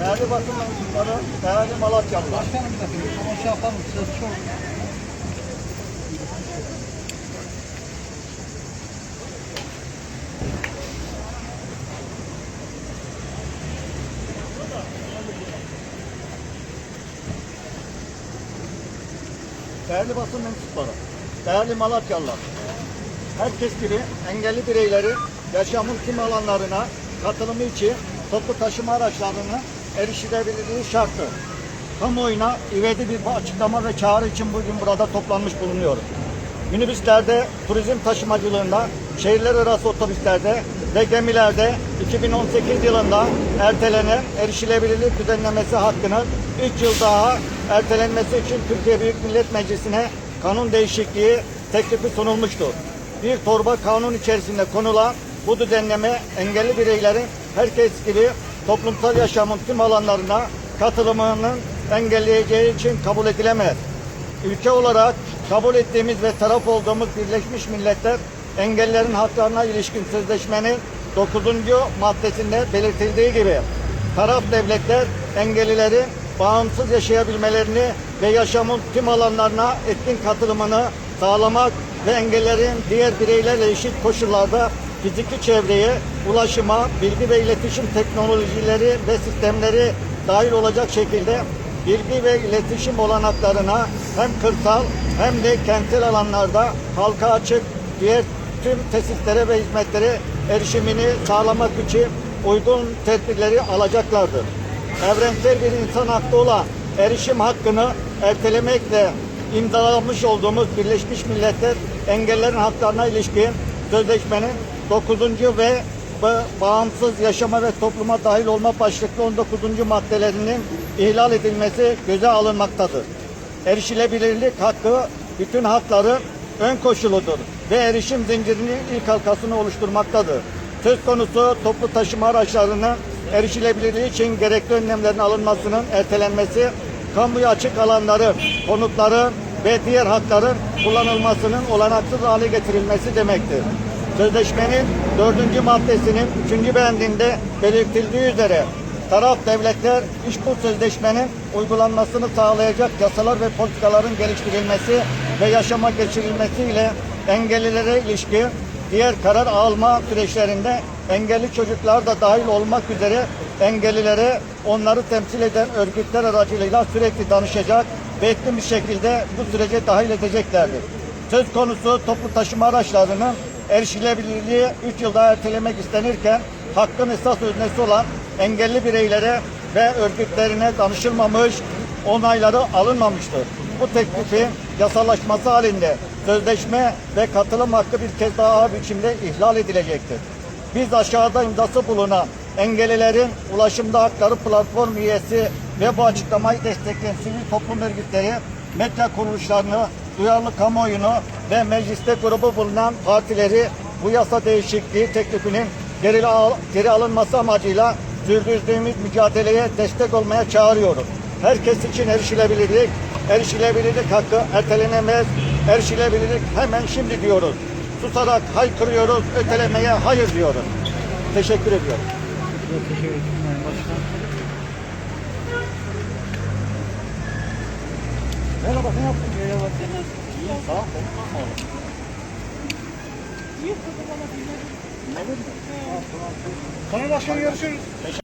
Değerli basın mensupları, değerli Malatyalılar. Başkanım da bir şey yapalım, çok Değerli basın mensupları, değerli Malatyalılar. Herkes gibi engelli bireyleri yaşamın tüm alanlarına katılımı için toplu taşıma araçlarının erişilebilirliği şartı. Kamuoyuna ivedi bir açıklama ve çağrı için bugün burada toplanmış bulunuyoruz. Minibüslerde, turizm taşımacılığında, şehirler arası otobüslerde ve gemilerde 2018 yılında ertelenen erişilebilirlik düzenlemesi hakkının 3 yıl daha ertelenmesi için Türkiye Büyük Millet Meclisi'ne kanun değişikliği teklifi sunulmuştur. Bir torba kanun içerisinde konulan bu düzenleme engelli bireylerin herkes gibi toplumsal yaşamın tüm alanlarına katılımının engelleyeceği için kabul edilemez. Ülke olarak kabul ettiğimiz ve taraf olduğumuz Birleşmiş Milletler Engellerin Haklarına ilişkin sözleşmenin 9. maddesinde belirtildiği gibi taraf devletler engellilerin bağımsız yaşayabilmelerini ve yaşamın tüm alanlarına etkin katılımını sağlamak ve engellerin diğer bireylerle eşit koşullarda fiziki çevreye, ulaşıma, bilgi ve iletişim teknolojileri ve sistemleri dahil olacak şekilde bilgi ve iletişim olanaklarına hem kırsal hem de kentsel alanlarda halka açık diğer tüm tesislere ve hizmetlere erişimini sağlamak için uygun tedbirleri alacaklardır. Evrensel bir insan hakkı olan erişim hakkını ertelemekle imzalamış olduğumuz Birleşmiş Milletler Engellerin Haklarına ilişkin sözleşmenin 9. ve ba- bağımsız yaşama ve topluma dahil olma başlıklı 19. maddelerinin ihlal edilmesi göze alınmaktadır. Erişilebilirlik hakkı bütün hakların ön koşuludur ve erişim zincirinin ilk halkasını oluşturmaktadır. Söz konusu toplu taşıma araçlarının erişilebilirliği için gerekli önlemlerin alınmasının ertelenmesi, kamuya açık alanları, konutları ve diğer hakların kullanılmasının olanaksız hale getirilmesi demektir. Sözleşmenin dördüncü maddesinin üçüncü bendinde belirtildiği üzere taraf devletler iş bu sözleşmenin uygulanmasını sağlayacak yasalar ve politikaların geliştirilmesi ve yaşama geçirilmesiyle engellilere ilişkin diğer karar alma süreçlerinde engelli çocuklar da dahil olmak üzere engellilere onları temsil eden örgütler aracılığıyla sürekli danışacak ve bir şekilde bu sürece dahil edeceklerdir. Söz konusu toplu taşıma araçlarının erişilebilirliği 3 yılda ertelemek istenirken hakkın esas öznesi olan engelli bireylere ve örgütlerine danışılmamış, onayları alınmamıştır. Bu teklifin yasalaşması halinde sözleşme ve katılım hakkı bir kez daha biçimde ihlal edilecektir. Biz aşağıda imzası bulunan engellilerin ulaşımda hakları platform üyesi ve bu açıklamayı destekleyen sivil toplum örgütleri, medya kuruluşlarını, duyarlı kamuoyunu ve mecliste grubu bulunan partileri bu yasa değişikliği teklifinin geri, al, geri alınması amacıyla sürdürdüğümüz mücadeleye destek olmaya çağırıyoruz. Herkes için erişilebilirlik, erişilebilirlik hakkı ertelenemez, erişilebilirlik hemen şimdi diyoruz. Susarak haykırıyoruz, ötelemeye hayır diyoruz. Teşekkür ediyorum. Teşekkür ederim. Merhaba, ne yaptın? Merhaba. Sağ ol, konuşma oğlum. Ne bileyim. Sayın Başkan görüşürüz.